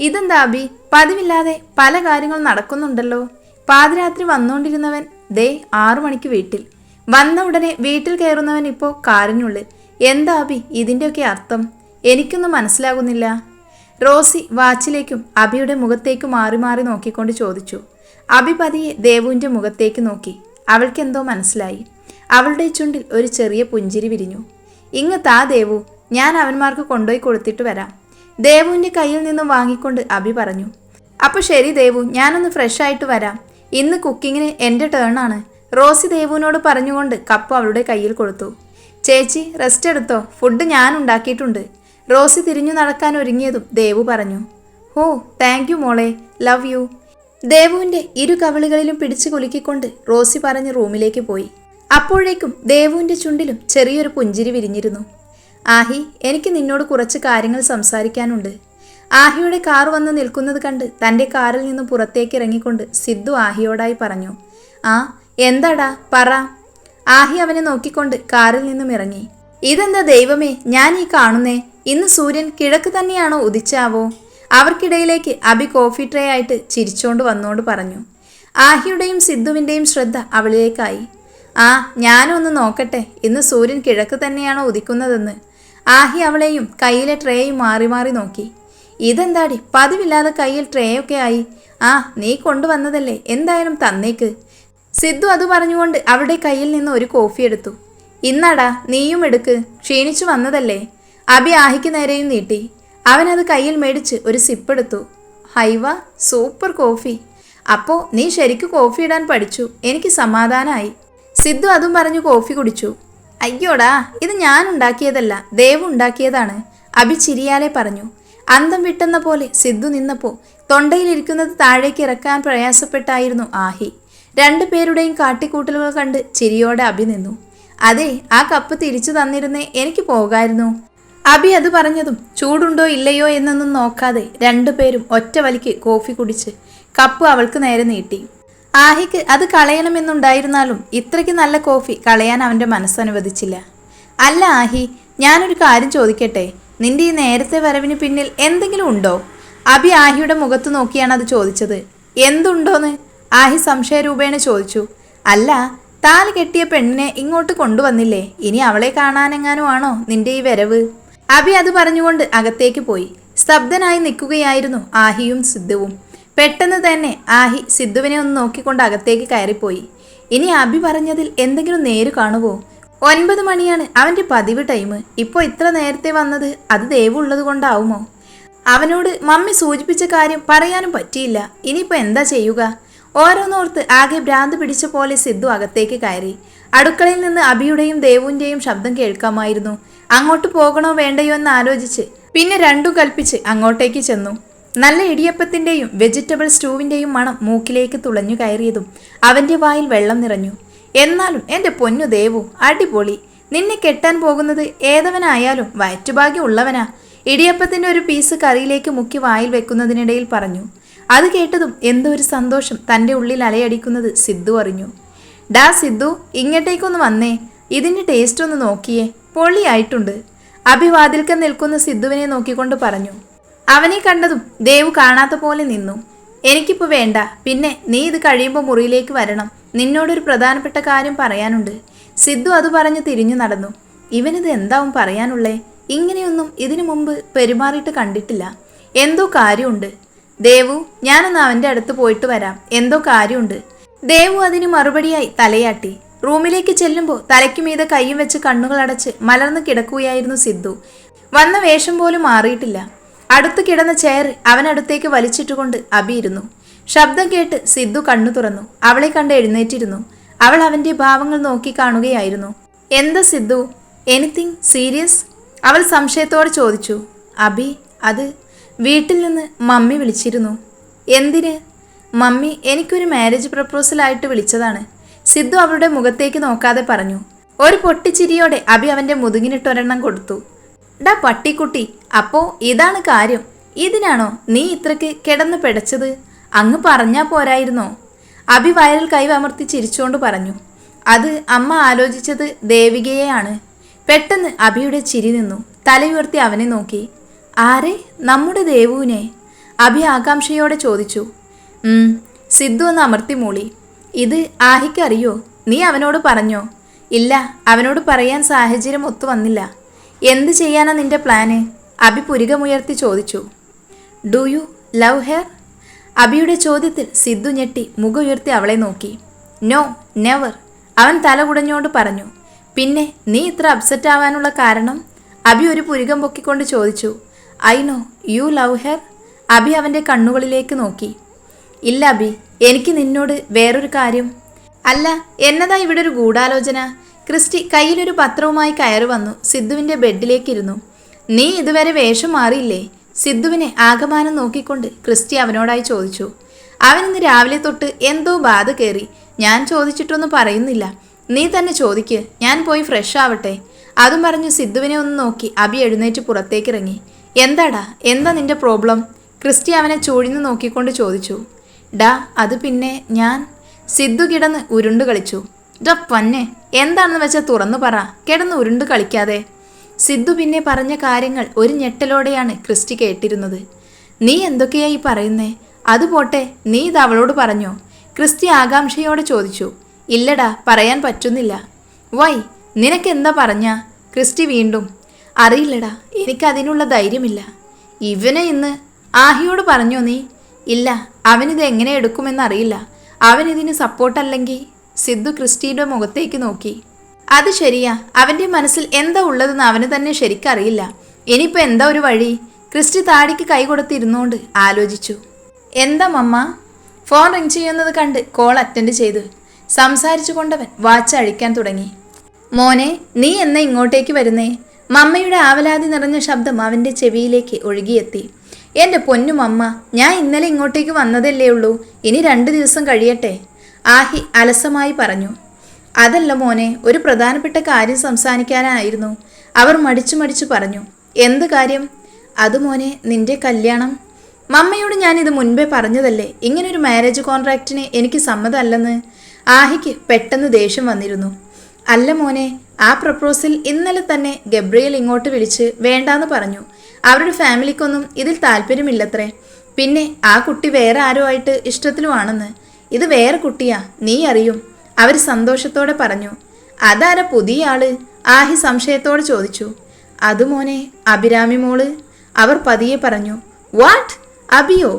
ഇതെന്താ അബി? പതിവില്ലാതെ പല കാര്യങ്ങൾ നടക്കുന്നുണ്ടല്ലോ. പാതിരാത്രി വന്നുകൊണ്ടിരുന്നവൻ ദേ ആറു മണിക്ക് വീട്ടിൽ. വന്ന ഉടനെ വീട്ടിൽ കയറുന്നവൻ ഇപ്പോൾ കാറിനുള്ളിൽ. എന്താ അബി ഇതിന്റെയൊക്കെ അർത്ഥം? എനിക്കൊന്നും മനസ്സിലാകുന്നില്ല. റോസി വാച്ചിലേക്കും അബിയുടെ മുഖത്തേക്കും മാറി മാറി നോക്കിക്കൊണ്ട് ചോദിച്ചു. അബി പതിയെ ദേവുവിന്റെ മുഖത്തേക്ക് നോക്കി. അവൾക്കെന്തോ മനസ്സിലായി. അവളുടെ ചുണ്ടിൽ ഒരു ചെറിയ പുഞ്ചിരി വിരിഞ്ഞു. ഇങ്ങ് താ ദേവു ഞാൻ അവന്മാർക്ക് കൊണ്ടുപോയി കൊടുത്തിട്ട് വരാം. ദേവുവിന്റെ കയ്യിൽ നിന്നും വാങ്ങിക്കൊണ്ട് അഭി പറഞ്ഞു അപ്പോൾ ശരി ദേവു ഞാനൊന്ന് ഫ്രഷ് ആയിട്ട് വരാം. ഇന്ന് കുക്കിങ്ങിന് എന്റെ ടേണാണ് റോസി ദേവുവിനോട് പറഞ്ഞുകൊണ്ട് കപ്പ് അവളുടെ കയ്യിൽ കൊടുത്തു. ചേച്ചി റെസ്റ്റ് എടുത്തോ? ഫുഡ് ഞാൻ ഉണ്ടാക്കിയിട്ടുണ്ട്. റോസി തിരിഞ്ഞു നടക്കാൻ ഒരുങ്ങിയതും ദേവു പറഞ്ഞു ഓ താങ്ക് യു മോളെ. ലവ് യു ദേവുവിന്റെ ഇരു കവിളുകളിലും പിടിച്ചു കുലുക്കിക്കൊണ്ട് റോസി പറഞ്ഞ് റൂമിലേക്ക് പോയി. അപ്പോഴേക്കും ദേവുവിന്റെ ചുണ്ടിലും ചെറിയൊരു പുഞ്ചിരി വിരിഞ്ഞിരുന്നു. ആഹി എനിക്ക് നിന്നോട് കുറച്ച് കാര്യങ്ങൾ സംസാരിക്കാനുണ്ട്. ആഹിയുടെ കാർ വന്ന് നിൽക്കുന്നത് കണ്ട് തന്റെ കാറിൽ നിന്ന് പുറത്തേക്ക് ഇറങ്ങിക്കൊണ്ട് സിദ്ധു ആഹിയോടായി പറഞ്ഞു ആ എന്താടാ? പറ. ആഹി അവനെ നോക്കിക്കൊണ്ട് കാറിൽ നിന്നും ഇറങ്ങി. ഇതെന്താ ദൈവമേ ഞാൻ ഈ കാണുന്നേ? ഇന്ന് സൂര്യൻ കിഴക്ക് തന്നെയാണോ ഉദിച്ചാവോ? അവർക്കിടയിലേക്ക് അബി കോഫി ട്രേ ആയിട്ട് ചിരിച്ചോണ്ട് വന്നോണ്ട് പറഞ്ഞു. ആഹിയുടെയും സിദ്ധുവിന്റെയും ശ്രദ്ധ അവളിലേക്കായി. ആ ഞാനൊന്ന് നോക്കട്ടെ. ഇന്ന് സൂര്യൻ കിഴക്ക് തന്നെയാണോ ഉദിക്കുന്നതെന്ന്. ആഹി അവളെയും കയ്യിലെ ട്രേയും മാറി മാറി നോക്കി. ഇതെന്താടി? പതിവില്ലാതെ കയ്യിൽ ട്രേയൊക്കെ ആയി. ആ നീ കൊണ്ടുവന്നതല്ലേ? എന്തായാലും തന്നേക്ക്. സിദ്ധു അത് പറഞ്ഞുകൊണ്ട് അവളുടെ കയ്യിൽ നിന്ന് ഒരു കോഫി എടുത്തു. ഇന്നടാ നീയും എടുക്ക്. ക്ഷീണിച്ചു വന്നതല്ലേ? അബി ആഹിക്ക് നേരെയും നീട്ടി. അവനത് കയ്യിൽ മേടിച്ച് ഒരു സിപ്പ് എടുത്തു. ഹൈവ സൂപ്പർ കോഫി. അപ്പോ നീ ശരിക്ക് കോഫി ഇടാൻ പഠിച്ചു. എനിക്ക് സമാധാനമായി സിദ്ധു അതും പറഞ്ഞു കോഫി കുടിച്ചു. അയ്യോടാ ഇത് ഞാൻ ഉണ്ടാക്കിയതല്ല ദേവ് ഉണ്ടാക്കിയതാണ് അഭി ചിരിയാലെ പറഞ്ഞു. അന്തം വിട്ടെന്ന പോലെ സിദ്ധു നിന്നപ്പോൾ തൊണ്ടയിലിരിക്കുന്നത് താഴേക്ക് ഇറക്കാൻ പ്രയാസപ്പെട്ടായിരുന്നു ആഹി. രണ്ടു പേരുടെയും കാട്ടിക്കൂട്ടലുകൾ കണ്ട് ചിരിയോടെ അഭി നിന്നു. അതെ ആ കപ്പ് തിരിച്ചു തന്നിരുന്നേ എനിക്ക് പോകായിരുന്നു. അബി അത് പറഞ്ഞതും ചൂടുണ്ടോ ഇല്ലയോ എന്നൊന്നും നോക്കാതെ രണ്ടുപേരും ഒറ്റ വലിക്ക് കോഫി കുടിച്ച് കപ്പ് അവൾക്ക് നേരെ നീട്ടി. ആഹിക്ക് അത് കളയണമെന്നുണ്ടായിരുന്നാലും ഇത്രയ്ക്ക് നല്ല കോഫി കളയാൻ അവന്റെ മനസ്സനുവദിച്ചില്ല അല്ല ആഹി ഞാനൊരു കാര്യം ചോദിക്കട്ടെ? നിന്റെ ഈ നേരത്തെ വരവിന് പിന്നിൽ എന്തെങ്കിലും ഉണ്ടോ? അബി ആഹിയുടെ മുഖത്ത് നോക്കിയാണ് അത് ചോദിച്ചത്. എന്തുണ്ടോന്ന്? ആഹി സംശയരൂപേണ ചോദിച്ചു. അല്ല താലി കെട്ടിയ പെണ്ണിനെ ഇങ്ങോട്ട് കൊണ്ടുവന്നില്ലേ? ഇനി അവളെ കാണാനെങ്ങാനും ആണോ നിന്റെ ഈ വരവ്? അബി അത് പറഞ്ഞുകൊണ്ട് അകത്തേക്ക് പോയി. സ്തബ്ധനായി നിൽക്കുകയായിരുന്നു ആഹിയും സിദ്ധുവും. പെട്ടെന്ന് തന്നെ ആഹി സിദ്ധുവിനെ ഒന്ന് നോക്കിക്കൊണ്ട് അകത്തേക്ക് കയറിപ്പോയി. ഇനി അബി പറഞ്ഞതിൽ എന്തെങ്കിലും നേര് കാണുവോ? ഒൻപത് മണിയാണ് അവന്റെ പതിവ് ടൈം. ഇപ്പോൾ ഇത്ര നേരത്തെ വന്നത് അത് ദയവുള്ളത് കൊണ്ടാവുമോ? അവനോട് മമ്മി സൂചിപ്പിച്ച കാര്യം പറയാനും പറ്റിയില്ല. ഇനിയിപ്പോൾ എന്താ ചെയ്യുക? ഓരോന്നോർത്ത് ആകെ ഭ്രാന്ത് പിടിച്ച പോലെ സിദ്ധു അകത്തേക്ക് കയറി. അടുക്കളയിൽ നിന്ന് അബിയുടെയും ദേവുവിന്റെയും ശബ്ദം കേൾക്കാമായിരുന്നു. അങ്ങോട്ട് പോകണോ വേണ്ടയോ? എന്ന് ആലോചിച്ച് പിന്നെ രണ്ടും കൽപ്പിച്ച് അങ്ങോട്ടേക്ക് ചെന്നു. നല്ല ഇടിയപ്പത്തിന്റെയും വെജിറ്റബിൾ സ്റ്റൂവിന്റെയും മണം മൂക്കിലേക്ക് തുളഞ്ഞു കയറിയതും അവന്റെ വായിൽ വെള്ളം നിറഞ്ഞു. എന്നാലും എന്റെ പൊന്നു ദേവു അടിപൊളി. നിന്നെ കെട്ടാൻ പോകുന്നത് ഏതവനായാലും വയറ്റുഭാഗ്യം ഉള്ളവനാ. ഇടിയപ്പത്തിന്റെ ഒരു പീസ് കറിയിലേക്ക് മുക്കി വായിൽ വെക്കുന്നതിനിടയിൽ പറഞ്ഞു. അത് കേട്ടതും എന്തോ ഒരു സന്തോഷം തന്റെ ഉള്ളിൽ അലയടിക്കുന്നത് സിദ്ധു അറിഞ്ഞു. ഡാ സിദ്ധു ഇങ്ങോട്ടേക്കൊന്ന് വന്നേ. ഇതിന്റെ ടേസ്റ്റ് ഒന്ന് നോക്കിയേ. പൊള്ളിയായിട്ടുണ്ട് അഭിവാതിൽക്കൽ നിൽക്കുന്ന സിദ്ധുവിനെ നോക്കിക്കൊണ്ട് പറഞ്ഞു. അവനെ കണ്ടതും ദേവു കാണാത്ത പോലെ നിന്നു. എനിക്കിപ്പോൾ വേണ്ട. പിന്നെ നീ ഇത് കഴിയുമ്പോൾ മുറിയിലേക്ക് വരണം. നിന്നോടൊരു പ്രധാനപ്പെട്ട കാര്യം പറയാനുണ്ട്. സിദ്ധു അത് പറഞ്ഞ് തിരിഞ്ഞു നടന്നു. ഇവനിത് എന്താവും പറയാനുള്ളേ? ഇങ്ങനെയൊന്നും ഇതിനു മുമ്പ് പെരുമാറിയിട്ട് കണ്ടിട്ടില്ല. എന്തോ കാര്യമുണ്ട്. ദേവു ഞാനൊന്ന് അവന്റെ അടുത്ത് പോയിട്ട് വരാം. എന്തോ കാര്യമുണ്ട്. ദേവു അതിന് മറുപടിയായി തലയാട്ടി. റൂമിലേക്ക് ചെല്ലുമ്പോൾ തലയ്ക്ക് മീതെ കൈയും വെച്ച് കണ്ണുകൾ അടച്ച് മലർന്നു കിടക്കുകയായിരുന്നു സിദ്ധു. വന്ന വേഷം പോലും മാറിയിട്ടില്ല. അടുത്ത് കിടന്ന ചെയർ അവനടുത്തേക്ക് വലിച്ചിട്ടുകൊണ്ട് അബി ഇരുന്നു. ശബ്ദം കേട്ട് സിദ്ധു കണ്ണു തുറന്നു. അവളെ കണ്ട് എഴുന്നേറ്റിരുന്നു. അവൾ അവന്റെ ഭാവങ്ങൾ നോക്കി കാണുകയായിരുന്നു. എന്താ സിദ്ധു? എനിത്തിങ് സീരിയസ് അവൾ സംശയത്തോടെ ചോദിച്ചു. അബി അത് വീട്ടിൽ നിന്ന് മമ്മി വിളിച്ചിരുന്നു. എന്തിന്? മമ്മി എനിക്കൊരു മാരേജ് പ്രപ്പോസലായിട്ട് വിളിച്ചതാണ്. സിദ്ധു അവളുടെ മുഖത്തേക്ക് നോക്കാതെ പറഞ്ഞു. ഒരു പൊട്ടിച്ചിരിയോടെ അബി അവന്റെ മുതുകിനിട്ടൊരെണ്ണം കൊടുത്തു. ഡാ പട്ടിക്കുട്ടി അപ്പോ ഇതാണ് കാര്യം. ഇതിനാണോ നീ ഇത്രയ്ക്ക് കിടന്ന് പിടച്ചത്? അങ്ങ് പറഞ്ഞാ പോരായിരുന്നോ? അഭി വയറിൽ കൈവമർത്തി ചിരിച്ചുകൊണ്ട് പറഞ്ഞു. അത് അമ്മ ആലോചിച്ചത് ദേവികയെയാണ്. പെട്ടെന്ന് അഭിയുടെ ചിരി നിന്നു. തലയുയർത്തി അവനെ നോക്കി. ആരെ? നമ്മുടെ ദേവുവിനെ? അഭി ആകാംക്ഷയോടെ ചോദിച്ചു. സിദ്ധു എന്ന് അമർത്തി മൂളി. ഇത് ആഹിക്കറിയോ നീ അവനോട് പറഞ്ഞോ? ഇല്ല അവനോട് പറയാൻ സാഹചര്യം ഒത്തു വന്നില്ല. എന്ത് ചെയ്യാനാ നിന്റെ പ്ലാന്? അബി പുരികമുയർത്തി ചോദിച്ചു. ഡു യു ലവ് ഹെയർ അബിയുടെ ചോദ്യത്തിൽ സിദ്ധു ഞെട്ടി മുഖമുയർത്തി അവളെ നോക്കി. No never. അവൻ തല കുടഞ്ഞോണ്ട് പറഞ്ഞു. പിന്നെ നീ ഇത്ര അപ്സെറ്റ് ആവാനുള്ള കാരണം? അബി ഒരു പുരികം പൊക്കിക്കൊണ്ട് ചോദിച്ചു. I know you love her? Abi അവന്റെ കണ്ണുകളിലേക്ക് നോക്കി. ഇല്ല അബി എനിക്ക് നിന്നോട് വേറൊരു കാര്യം. അല്ല എന്നതാ ഇവിടെ ഒരു ഗൂഢാലോചന? ക്രിസ്റ്റി കയ്യിലൊരു പത്രവുമായി കയറി വന്നു. സിദ്ധുവിന്റെ ബെഡിലേക്കിരുന്നു. നീ ഇതുവരെ വേഷം മാറിയില്ലേ? സിദ്ധുവിനെ ആകമാനം നോക്കിക്കൊണ്ട് ക്രിസ്റ്റി അവനോടായി ചോദിച്ചു. അവൻ ഇന്ന് രാവിലെ തൊട്ട് എന്തോ ബാധ കയറി. ഞാൻ ചോദിച്ചിട്ടൊന്നും പറയുന്നില്ല. നീ തന്നെ ചോദിക്ക്. ഞാൻ പോയി ഫ്രഷ് ആവട്ടെ. അതും പറഞ്ഞു സിദ്ധുവിനെ ഒന്ന് നോക്കി അബി എഴുന്നേറ്റ് പുറത്തേക്കിറങ്ങി. എന്താടാ? എന്താ നിന്റെ പ്രോബ്ലം? ക്രിസ്റ്റി അവനെ ചൂഴിന്ന് നോക്കിക്കൊണ്ട് ചോദിച്ചു. ഡാ അത് പിന്നെ ഞാൻ. സിദ്ധു കിടന്ന് ഉരുണ്ട് കളിച്ചു. ഡ പന്നെ. എന്താണെന്ന് വെച്ചാൽ തുറന്നു പറ. കിടന്ന് ഉരുണ്ട് കളിക്കാതെ. സിദ്ധു പിന്നെ പറഞ്ഞ കാര്യങ്ങൾ ഒരു ഞെട്ടലോടെയാണ് ക്രിസ്റ്റി കേട്ടിരുന്നത്. നീ എന്തൊക്കെയായി പറയുന്നേ? അത് പോട്ടെ നീ ഇത് അവളോട് പറഞ്ഞോ. ക്രിസ്റ്റി ആകാംക്ഷയോടെ ചോദിച്ചു. ഇല്ലടാ പറയാൻ പറ്റുന്നില്ല. വൈ നിനക്കെന്താ പറഞ്ഞ? ക്രിസ്റ്റി വീണ്ടും. അറിയില്ലടാ എനിക്കതിനുള്ള ധൈര്യമില്ല. ഇവനെ ഇന്ന് ആഹിയോട് പറഞ്ഞോ നീ? ഇല്ല അവനിത് എങ്ങനെ എടുക്കുമെന്നറിയില്ല അവനിതിന് സപ്പോർട്ടല്ലെങ്കിൽ സിദ്ധു ക്രിസ്റ്റിയുടെ മുഖത്തേക്ക് നോക്കി. അത് ശരിയാ. അവന്റെ മനസ്സിൽ എന്താ ഉള്ളതെന്ന് അവന് തന്നെ ശരിക്കറിയില്ല. ഇനിയിപ്പോ എന്താ ഒരു വഴി? ക്രിസ്റ്റി താടിക്ക് കൈ കൊടുത്തിരുന്നുകൊണ്ട് ആലോചിച്ചു. എന്താ മമ്മ? ഫോൺ റിങ് ചെയ്യുന്നത് കണ്ട് കോൾ അറ്റൻഡ് ചെയ്തു. സംസാരിച്ചു കൊണ്ടവൻ വാച്ച് അഴിക്കാൻ തുടങ്ങി. മോനെ നീ എന്ന ഇങ്ങോട്ടേക്ക് വരുന്നേ? മമ്മയുടെ ആവലാതി നിറഞ്ഞ ശബ്ദം അവന്റെ ചെവിയിലേക്ക് ഒഴുകിയെത്തി. എന്റെ പൊന്നു മമ്മ ഞാൻ ഇന്നലെ ഇങ്ങോട്ടേക്ക് വന്നതല്ലേ ഉള്ളൂ. ഇനി രണ്ട് ദിവസം കഴിയട്ടെ. ആഹി അലസമായി പറഞ്ഞു അതല്ല മോനെ ഒരു പ്രധാനപ്പെട്ട കാര്യം സംസാരിക്കാനായിരുന്നു. അവർ മടിച്ചു മടിച്ചു പറഞ്ഞു എന്ത് കാര്യം? അത് മോനെ നിന്റെ കല്യാണം. മമ്മയോട് ഞാൻ ഇത് മുൻപേ പറഞ്ഞതല്ലേ ഇങ്ങനൊരു മാരേജ് കോൺട്രാക്റ്റിന് എനിക്ക് സമ്മതമല്ലെന്ന്? ആഹിക്ക് പെട്ടെന്ന് ദേഷ്യം വന്നിരുന്നു. അല്ല മോനെ ആ പ്രപ്പോസൽ ഇന്നലെ തന്നെ ഗബ്രിയൽ ഇങ്ങോട്ട് വിളിച്ച് വേണ്ടാന്ന് പറഞ്ഞു. അവരുടെ ഫാമിലിക്കൊന്നും ഇതിൽ താല്പര്യമില്ലത്രേ. പിന്നെ ആ കുട്ടി വേറെ ആരോ ആയിട്ട് ഇഷ്ടത്തിലുമാണെന്ന്. ഇത് വേറെ കുട്ടിയാ നീ അറിയും. അവർ സന്തോഷത്തോടെ പറഞ്ഞു അതാര പുതിയ ആൾ? ആഹി സംശയത്തോടെ ചോദിച്ചു അത് മോനെ അഭിരാമി മോൾ. അവർ പതിയെ പറഞ്ഞു വാട്ട്? അബിയോ?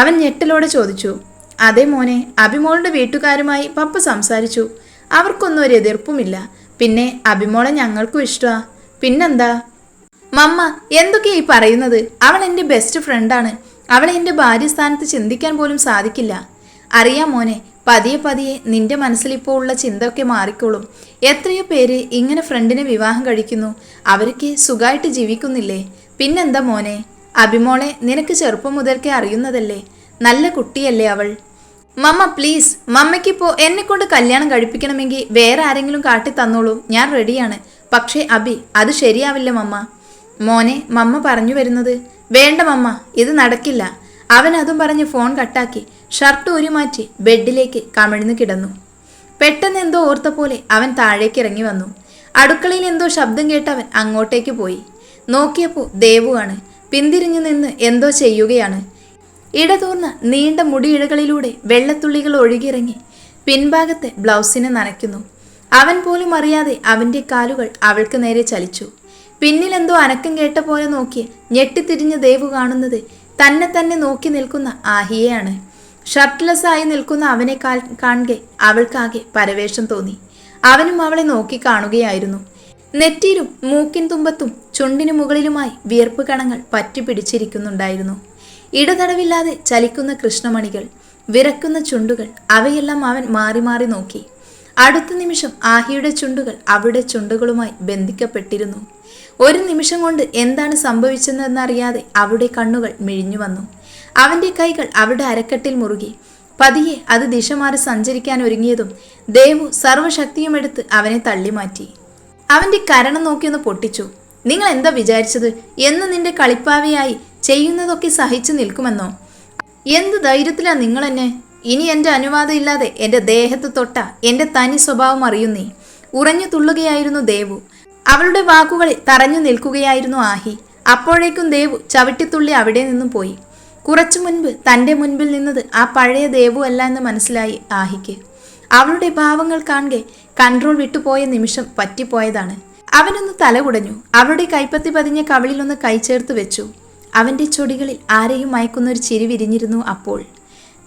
അവൻ ഞെട്ടലോടെ ചോദിച്ചു അതെ മോനെ അഭിമോളുടെ വീട്ടുകാരുമായി പപ്പ സംസാരിച്ചു. അവർക്കൊന്നും ഒരു എതിർപ്പുമില്ല. പിന്നെ അഭിമോളെ ഞങ്ങൾക്കും ഇഷ്ടമാ പിന്നെന്താ? മമ്മ എന്തൊക്കെയാ ഈ പറയുന്നത്? അവൾ എന്റെ ബെസ്റ്റ് ഫ്രണ്ടാണ് അവളെ എന്റെ ഭാര്യ സ്ഥാനത്ത് ചിന്തിക്കാൻ പോലും സാധിക്കില്ല. അറിയാം മോനെ പതിയെ പതിയെ നിന്റെ മനസ്സിലിപ്പോൾ ഉള്ള ചിന്തയൊക്കെ മാറിക്കോളും. എത്രയോ പേര് ഇങ്ങനെ ഫ്രണ്ടിനെ വിവാഹം കഴിക്കുന്നു. അവർക്ക് സുഖമായിട്ട് ജീവിക്കുന്നില്ലേ? പിന്നെന്താ മോനെ? അഭിമോളെ നിനക്ക് ചെറുപ്പം മുതൽക്കേ അറിയുന്നതല്ലേ? നല്ല കുട്ടിയല്ലേ അവൾ. മമ്മ പ്ലീസ് മമ്മയ്ക്കിപ്പോ എന്നെ കൊണ്ട് കല്യാണം കഴിപ്പിക്കണമെങ്കിൽ വേറെ ആരെങ്കിലും കാട്ടി തന്നോളൂ. ഞാൻ റെഡിയാണ്. പക്ഷേ അബി അത് ശരിയാവില്ല മമ്മ. മോനെ മമ്മ പറഞ്ഞു വരുന്നത് വേണ്ട മമ്മ ഇത് നടക്കില്ല. അവൻ അതും പറഞ്ഞ് ഫോൺ കട്ടാക്കി. ഷർട്ട് ഉരുമാറ്റി മാറ്റി ബെഡിലേക്ക് കമിഴ്ന്നു കിടന്നു. പെട്ടെന്ന് എന്തോ ഓർത്ത പോലെ അവൻ താഴേക്ക് ഇറങ്ങി വന്നു. അടുക്കളയിൽ എന്തോ ശബ്ദം കേട്ടവൻ അങ്ങോട്ടേക്ക് പോയി. നോക്കിയപ്പോൾ ദേവുവാണ് പിന്തിരിഞ്ഞു നിന്ന് എന്തോ ചെയ്യുകയാണ്. ഇടതൂർന്ന നീണ്ട മുടിയിഴകളിലൂടെ വെള്ളത്തുള്ളികൾ ഒഴുകിയിറങ്ങി പിൻഭാഗത്തെ ബ്ലൗസിനെ നനയ്ക്കുന്നു. അവൻ പോലും അറിയാതെ അവന്റെ കാലുകൾ അവൾക്ക് നേരെ ചലിച്ചു. പിന്നിൽ എന്തോ അനക്കം കേട്ട പോലെ നോക്കി ഞെട്ടിത്തിരിഞ്ഞ ദേവു കാണുന്നത് തന്നെ തന്നെ നോക്കി നിൽക്കുന്ന ആഹിയെയാണ്. ഷർട്ട്ലെസ് ആയി നിൽക്കുന്ന അവനെ കാ- കാണെ അവൾക്കാകെ പരവേഷം തോന്നി. അവനും അവളെ നോക്കി കാണുകയായിരുന്നു. നെറ്റിയിലും മൂക്കിൻ തുമ്പത്തും ചുണ്ടിനു മുകളിലുമായി വിയർപ്പ് കണങ്ങൾ പറ്റിപ്പിടിച്ചിരിക്കുന്നുണ്ടായിരുന്നു. ഇടതടവില്ലാതെ ചലിക്കുന്ന കൃഷ്ണമണികൾ വിറക്കുന്ന ചുണ്ടുകൾ അവയെല്ലാം അവൻ മാറി മാറി നോക്കി. അടുത്ത നിമിഷം ആഹിയുടെ ചുണ്ടുകൾ അവളുടെ ചുണ്ടുകളുമായി ബന്ധിക്കപ്പെട്ടിരുന്നു. ഒരു നിമിഷം കൊണ്ട് എന്താണ് സംഭവിച്ചതെന്നറിയാതെ അവളുടെ കണ്ണുകൾ മിഴിഞ്ഞു വന്നു. അവന്റെ കൈകൾ അവരുടെ അരക്കെട്ടിൽ മുറുകി. പതിയെ അത് ദിശ മാറി സഞ്ചരിക്കാൻ ഒരുങ്ങിയതും ദേവു സർവശക്തിയുമെടുത്ത് അവനെ തള്ളിമാറ്റി. അവന്റെ കരണം നോക്കിയൊന്ന് പൊട്ടിച്ചു. നിങ്ങൾ എന്താ വിചാരിച്ചത്? എന്ന് നിന്റെ കളിപ്പാവയായി ചെയ്യുന്നതൊക്കെ സഹിച്ചു നിൽക്കുമെന്നോ? എന്ത് ധൈര്യത്തിലാ നിങ്ങൾ എന്നെ ഇനി എന്റെ അനുവാദം ഇല്ലാതെ എന്റെ ദേഹത്ത് തൊട്ട എന്റെ തനി സ്വഭാവം അറിയുന്നേ ഉറഞ്ഞു തുള്ളുകയായിരുന്നു ദേവു. അവളുടെ വാക്കുകളിൽ തറഞ്ഞു നിൽക്കുകയായിരുന്നു ആഹി. അപ്പോഴേക്കും ദേവു ചവിട്ടിത്തുള്ളി അവിടെ നിന്നും പോയി. കുറച്ചു മുൻപ് തന്റെ മുൻപിൽ നിന്നത് ആ പഴയ ദേവു അല്ല എന്ന് മനസ്സിലായി ആഹിക്ക്. അവളുടെ ഭാവങ്ങൾ കാണെ കൺട്രോൾ വിട്ടുപോയ നിമിഷം പറ്റിപ്പോയതാണ്. അവനൊന്ന് തലകുടഞ്ഞു അവളുടെ കൈപ്പത്തി പതിഞ്ഞ കവിളിലൊന്ന് കൈ ചേർത്ത് വെച്ചു. അവന്റെ ചൊടികളിൽ ആരെയും മയക്കുന്ന ഒരു ചിരി വിരിഞ്ഞിരുന്നു അപ്പോൾ.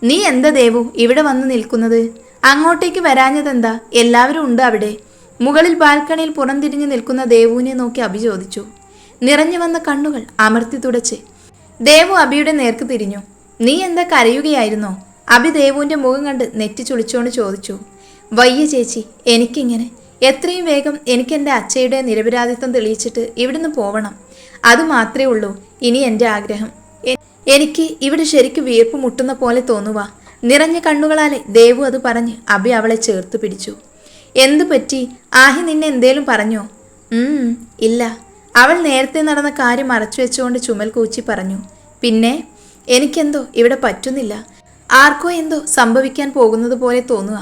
നീ എന്താ ദേവു ഇവിടെ വന്ന് നിൽക്കുന്നത്? അങ്ങോട്ടേക്ക് വരാഞ്ഞതെന്താ? എല്ലാവരും ഉണ്ട് അവിടെ. മുകളിൽ ബാൽക്കണിയിൽ പുറംതിരിഞ്ഞു നിൽക്കുന്ന ദേവുവിനെ നോക്കി അഭിചോദിച്ചു. നിറഞ്ഞു വന്ന കണ്ണുകൾ അമർത്തി തുടച്ച് ദേവു അബിയുടെ നേർക്ക് തിരിഞ്ഞു നീ എന്താ കരയുകയായിരുന്നോ? അബി ദേവുവിന്റെ മുഖം കണ്ട് നെറ്റി ചുളിച്ചുകൊണ്ട് ചോദിച്ചു. വയ്യ ചേച്ചി എനിക്കിങ്ങനെ. എത്രയും വേഗം എനിക്ക് എന്റെ അച്ഛയുടെ നിരപരാധിത്വം തെളിയിച്ചിട്ട് ഇവിടുന്ന് പോവണം. അത് മാത്രമേ ഉള്ളൂ ഇനി എന്റെ ആഗ്രഹം. എനിക്ക് ഇവിടെ ശരിക്കും വിയർപ്പ് മുട്ടുന്ന പോലെ തോന്നുക നിറഞ്ഞ കണ്ണുകളാലെ ദേവു അത് പറഞ്ഞ് അബി അവളെ ചേർത്ത് പിടിച്ചു. എന്തു പറ്റി? ആഹി നിന്നെ എന്തേലും പറഞ്ഞോ? ഇല്ല. അവൾ നേരത്തെ നടന്ന കാര്യം മറച്ചു വെച്ചുകൊണ്ട് ചുമൽ കൂച്ചി പറഞ്ഞു പിന്നെ? എനിക്കെന്തോ ഇവിടെ പറ്റുന്നില്ല. ആർക്കോ എന്തോ സംഭവിക്കാൻ പോകുന്നത് പോലെ തോന്നുക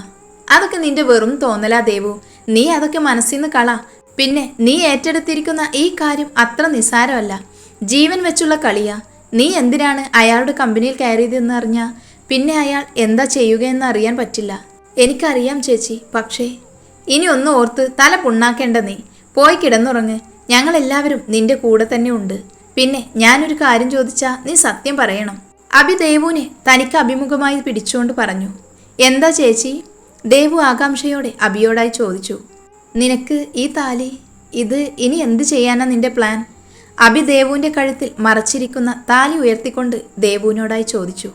അതൊക്കെ നിന്റെ വെറും തോന്നലാ ദേവു. നീ അതൊക്കെ മനസ്സിൽ നിന്ന് കള. പിന്നെ നീ ഏറ്റെടുത്തിരിക്കുന്ന ഈ കാര്യം അത്ര നിസാരമല്ല. ജീവൻ വെച്ചുള്ള കളിയാ. നീ എന്തിനാണ് അയാളുടെ കമ്പനിയിൽ കയറിയതെന്ന് അറിഞ്ഞാ? പിന്നെ അയാൾ എന്താ ചെയ്യുകയെന്ന് അറിയാൻ പറ്റില്ല. എനിക്കറിയാം ചേച്ചി പക്ഷേ ഇനി ഒന്ന് ഓർത്ത് തല പുണ്ണാക്കേണ്ട നീ. പോയി കിടന്നുറങ്ങ്. ഞങ്ങളെല്ലാവരും നിന്റെ കൂടെ തന്നെ ഉണ്ട്. പിന്നെ ഞാനൊരു കാര്യം ചോദിച്ചാ നീ സത്യം പറയണം. അഭി ദേവുവിനെ തനിക്ക് അഭിമുഖമായി പിടിച്ചുകൊണ്ട് പറഞ്ഞു. എന്താ ചേച്ചി? ദേവു ആകാംക്ഷയോടെ അഭിയോടായി ചോദിച്ചു. നിനക്ക് ഈ താലി ഇത് ഇനി എന്ത് ചെയ്യാനാ നിന്റെ പ്ലാൻ? അഭി ദേവുവിന്റെ കഴുത്തിൽ മറച്ചിരിക്കുന്ന താലി ഉയർത്തിക്കൊണ്ട് ദേവുവിനോടായി ചോദിച്ചു.